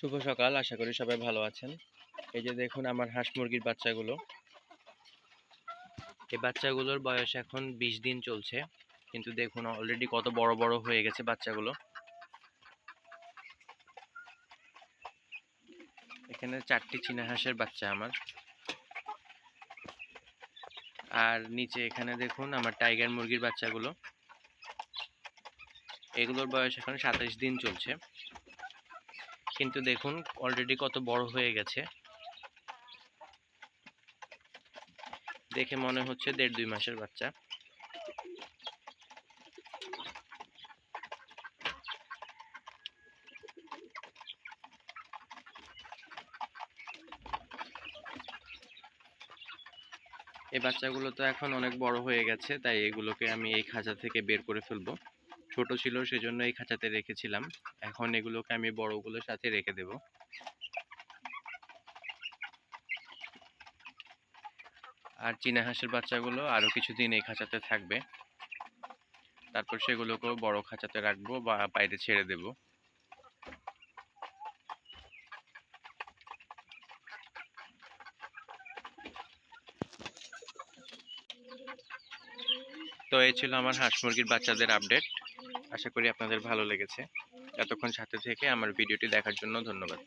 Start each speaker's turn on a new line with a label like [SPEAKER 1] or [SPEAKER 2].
[SPEAKER 1] শুভ সকাল, আশা করি সবাই ভালো আছেন। এই যে দেখুন আমার হাঁস মুরগির বাচ্চাগুলো। এই বাচ্চাগুলোর বয়স এখন বিশ দিন চলছে, কিন্তু দেখুন অলরেডি কত বড় বড় হয়ে গেছে বাচ্চাগুলো। এখানে চারটি চীনা হাঁসের বাচ্চা আমার। আর নিচে এখানে দেখুন আমার টাইগার মুরগির বাচ্চাগুলো। এগুলোর বয়স এখন সাতাশ দিন চলছে। কিন্তু দেখুন অলরেডি কত বড় হয়ে গেছে। দেখে মনে হচ্ছে দেড় দুই মাসের বাচ্চা। এই বাচ্চাগুলো তো এখন অনেক বড় হয়ে গেছে, তাই এগুলোকে আমি এই খাঁচা থেকে বের করে ফেলব। ছোট ছিল সেজন্য এই খাঁচাতে রেখেছিলাম। এখন এগুলোকে আমি বড়গুলোর সাথে রেখে দেব। আর চীনা হাঁসের বাচ্চাগুলো আরও কিছুদিন এই খাঁচাতে থাকবে। তারপর সেগুলোকেও বড় খাঁচাতে রাখব বা বাইরে ছেড়ে দেব। তো এই ছিল আমার হাঁস মুরগির বাচ্চাদের আপডেট আশা করি আপনাদের ভালো লেগেছে। এতক্ষণ সাথে থেকে আমার ভিডিওটি দেখার জন্য ধন্যবাদ।